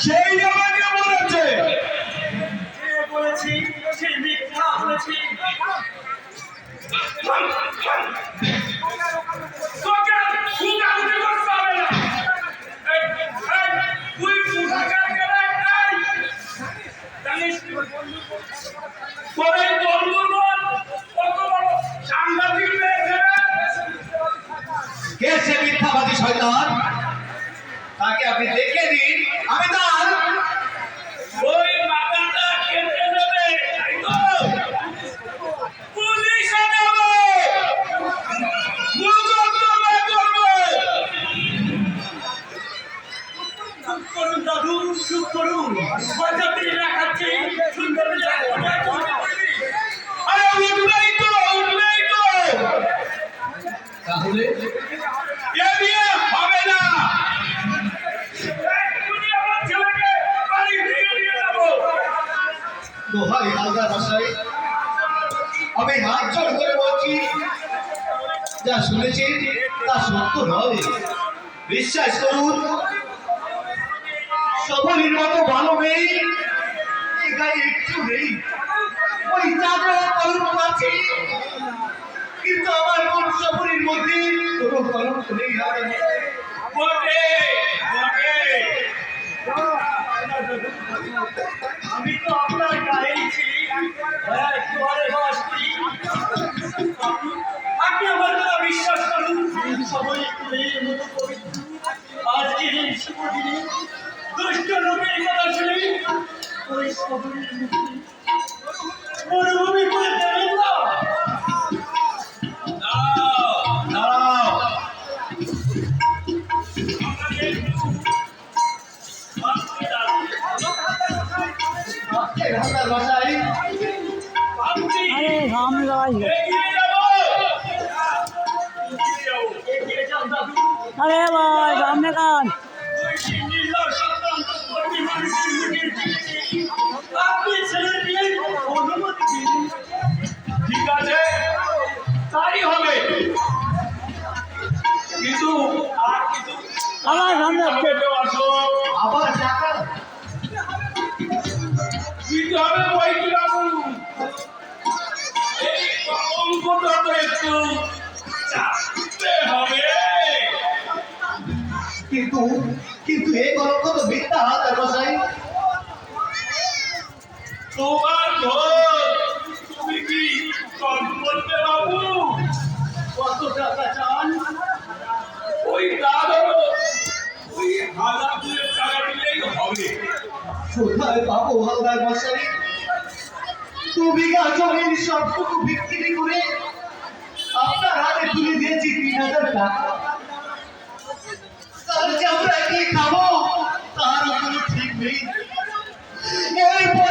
সেই আমাকে বলেছে বলেছি সে মিথ্যা বলেছি। কে সে মিথ্যাবাদী শয়তান? তাকে আপনি দেখে দিন আমি তার ওই তো? পুলিশে চুপ করুন দাদু চুপ করুন। যা শুনেছি তা সত্য নয়। বিশ্বাস করুন সবরির মতো ভালো মেয়ে এ গায়ে একটু নেই। ওই চাঁদা কলম আছে। কিন্তু আমার কোন সবরির মধ্যে কোনো কলঙ্ক নেই আমি তো আপনার গায়েই মরুভূমি করে দেবেন না দাও দাঁড়াও আমাকে একটু ভাবতে দাও এই ঠিক আছে? তাই হবে। কিন্তু আর কিছু আমার সামনে আসছে। আসো আবার টাকা দিতে হবে বইটি বাবু এই অঙ্কটা তো একটু চাপতে হবে? কিন্তু কিন্তু এই কলঙ্ক তো মিথ্যা হালদার মশাই তোমার কোথায় পাবো হালদার মশাই দু বিঘা জমির সবটুকু বিক্রি করে আপনার হাতে তুলে দিয়েছি তিন হাজার টাকা। আমরা কি খাব, তার কোনো ঠিক নেই। এরপরেও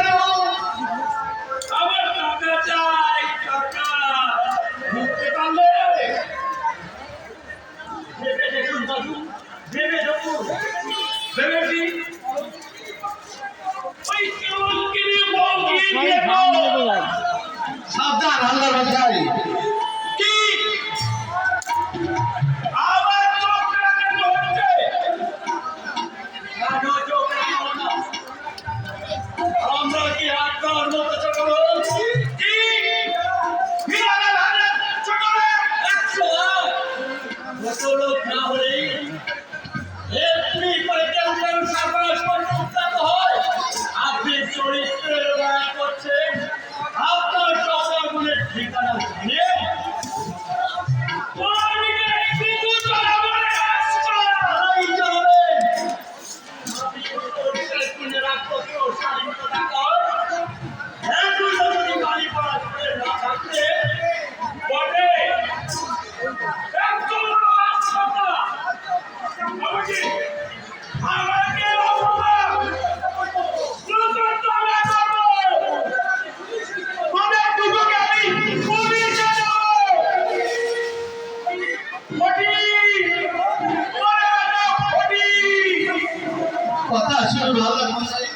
সাবধান হালদার মশাই কি? আমরা কি? আপনার মতো ছোট কি? লোক না হলেই এমনি করে কেউ কেউ সর্বনাশ করতে উদ্যত হয়। আপনি চরিত্রের দয়া কথা শুনুন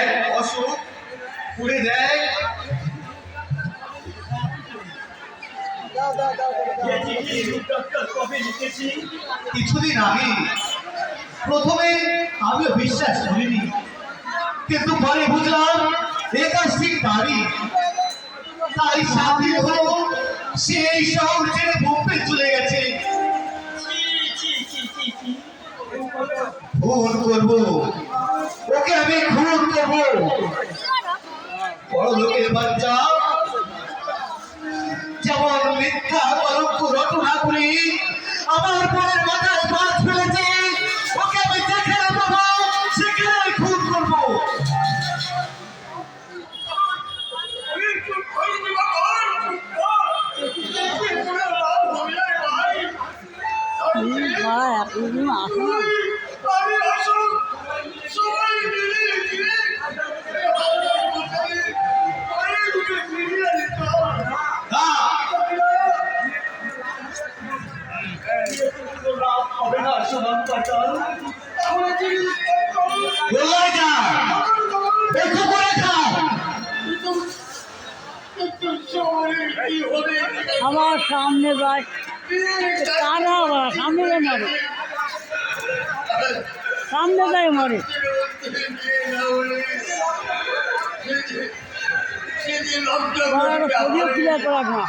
দেয় অসুখ পুড়ে দেয় কিছুদিন আগে, প্রথমে আমি বিশ্বাস করিনি, কিন্তু পরে বুঝলাম এ কাজ তাই সাথী হলো সে এই শহর ছেড়ে বোম্বে চলে গেছে। ভুল করব। আমার সামনে যায়। কানা সামনে যায় মরে। সামনে যায় মরে। শরীর ক্লিয়ার না।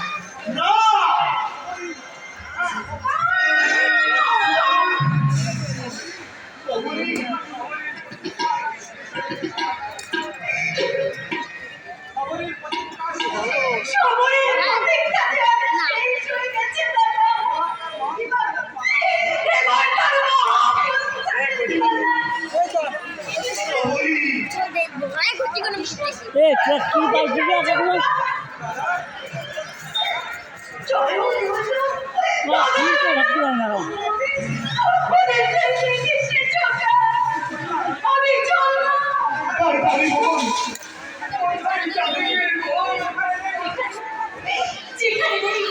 এ কি পাইছিস এখন চলো না কি করতে না। যেখানে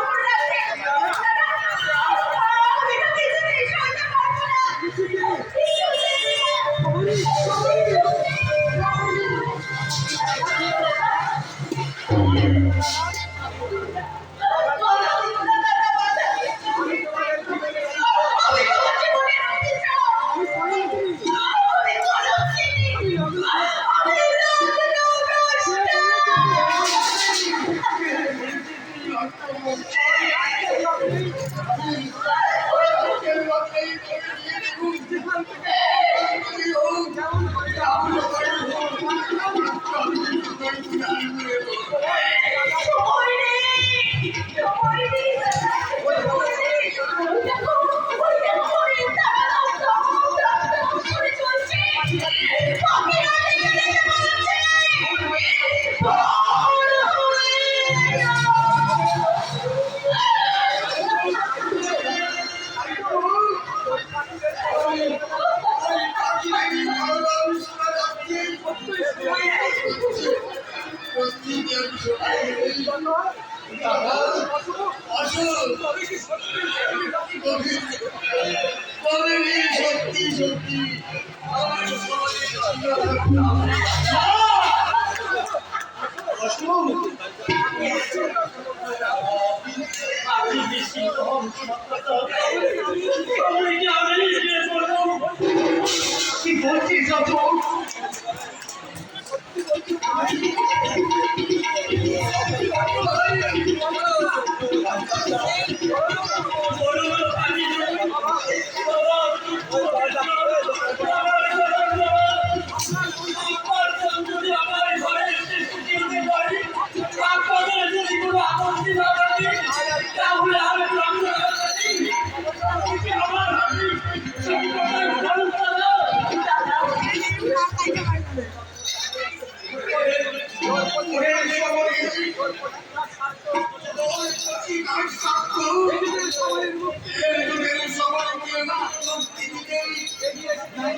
বিয়ে করব কি বলছিস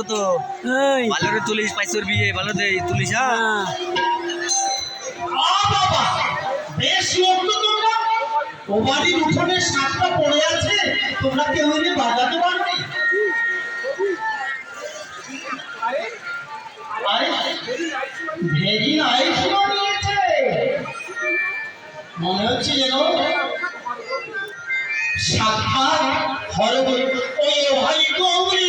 ওটা তো। ভালো করে তুলিস পাইছর বিয়ে ভালো দে তুলিস হ্যাঁ। বেশ লোক তো তোমরা। ও উঠোনে সাতটা পড়ে আছে তোমরা কেউ এনে বাজাতে পারবে? ভেরি নাইস বানিয়েছে। মনে হচ্ছে যেন সাক্ষাৎ হরবর ও ভাই গৌরী